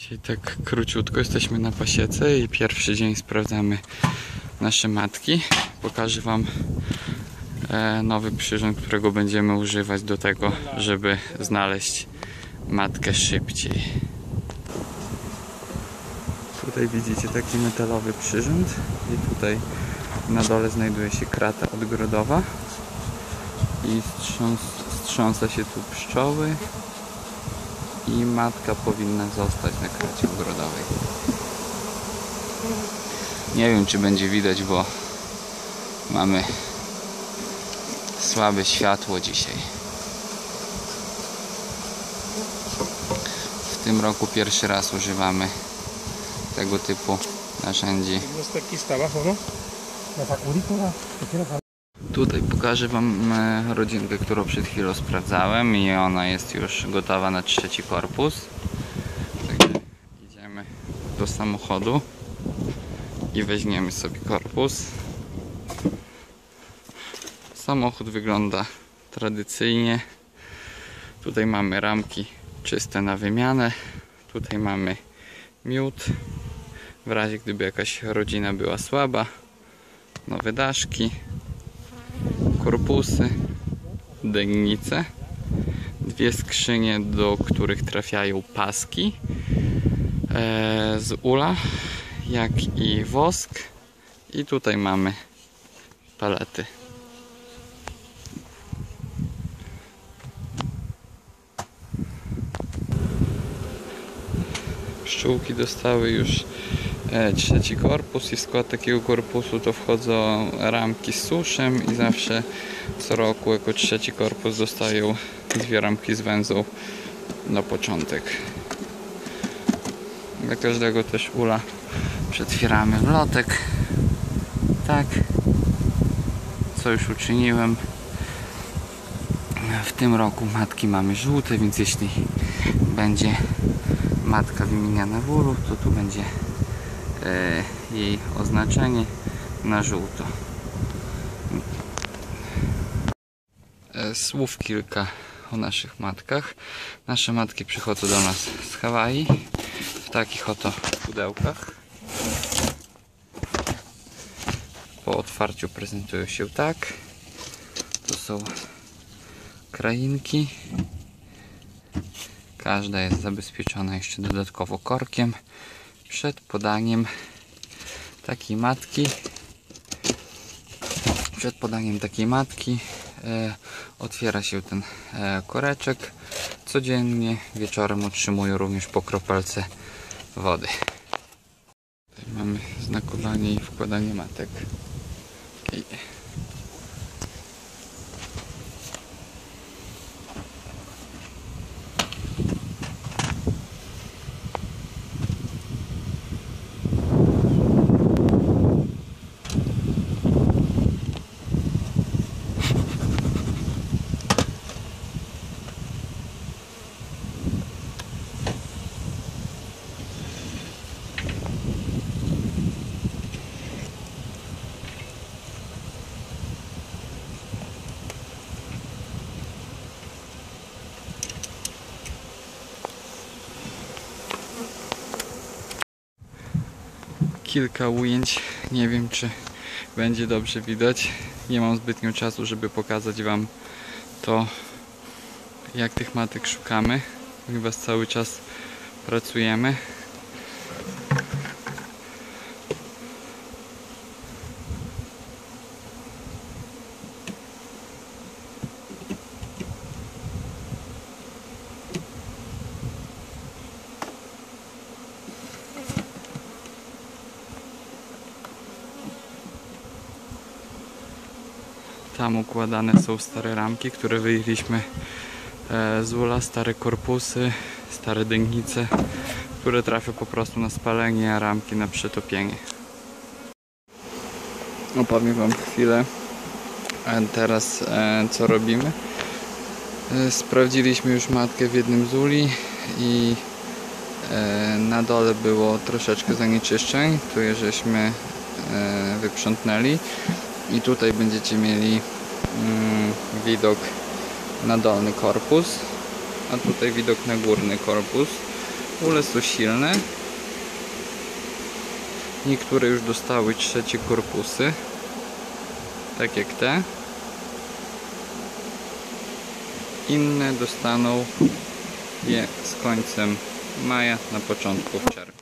Dzisiaj tak króciutko jesteśmy na pasiece i pierwszy dzień sprawdzamy nasze matki. Pokażę Wam e, nowy przyrząd, którego będziemy używać do tego, żeby znaleźć matkę szybciej. Tutaj widzicie taki metalowy przyrząd i tutaj na dole znajduje się krata odgrodowa i strząs, strząsa się tu pszczoły i matka powinna zostać na kracie ogrodowej. Nie wiem czy będzie widać, bo mamy słabe światło dzisiaj. W tym roku pierwszy raz używamy tego typu narzędzi. Tutaj pokażę Wam e, rodzinkę, którą przed chwilą sprawdzałem i ona jest już gotowa na trzeci korpus. Także idziemy do samochodu i weźmiemy sobie korpus. Samochód wygląda tradycyjnie. Tutaj mamy ramki czyste na wymianę. Tutaj mamy miód. W razie gdyby jakaś rodzina była słaba. Nowe daszki korpusy, dennice, dwie skrzynie, do których trafiają paski e, z ula, jak i wosk i tutaj mamy palety. Pszczółki dostały już trzeci korpus i w skład takiego korpusu to wchodzą ramki z suszem i zawsze co roku jako trzeci korpus dostają dwie ramki z węzą na początek. Dla każdego też ula przetwieramy wlotek. Tak. Co już uczyniłem. W tym roku matki mamy żółte, więc jeśli będzie matka wymieniana w ulu, to tu będzie e, jej oznaczenie na żółto. E, Słów kilka o naszych matkach. Nasze matki przychodzą do nas z Hawaii w takich oto pudełkach. Po otwarciu prezentują się tak. To są krainki. Każda jest zabezpieczona jeszcze dodatkowo korkiem przed podaniem takiej matki. Przed podaniem takiej matki e, otwiera się ten e, koreczek. Codziennie wieczorem otrzymują również po kropelce wody. Tutaj mamy znakowanie i wkładanie matek. I kilka ujęć. Nie wiem, czy będzie dobrze widać. Nie mam zbytnio czasu, żeby pokazać Wam to, jak tych matek szukamy, ponieważ cały czas pracujemy. Tam układane są stare ramki, które wyjęliśmy e, z ula, stare korpusy, stare dęgnice, które trafią po prostu na spalenie, a ramki na przetopienie. Opowiem Wam chwilę teraz e, co robimy. E, Sprawdziliśmy już matkę w jednym z uli i na dole było troszeczkę zanieczyszczeń, które żeśmy wyprzątnęli i tutaj będziecie mieli mm, widok na dolny korpus a tutaj widok na górny korpus Ule są silne. Niektóre już dostały trzecie korpusy. Tak jak te. Inne dostaną je z końcem maja na początku czerwca.